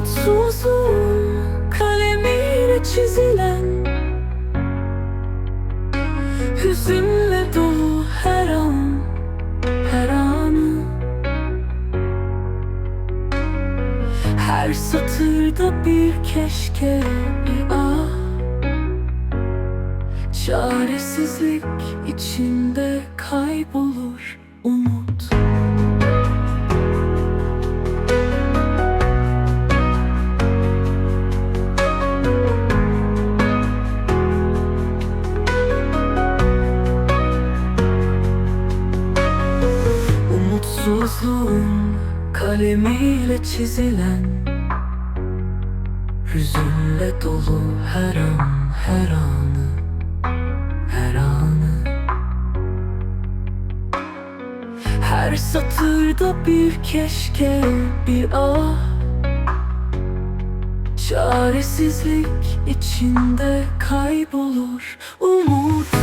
Umutsuzluğun kalemiyle çizilen. Hüzünle dolu her an, her anı Her satırda bir keşke, bir ah Çaresizlik içinde Umutsuzluğun kalemiyle çizilen Hüzünle dolu her an, her anı Her anı. Her satırda bir keşke, bir ah. Çaresizlik içinde kaybolur umut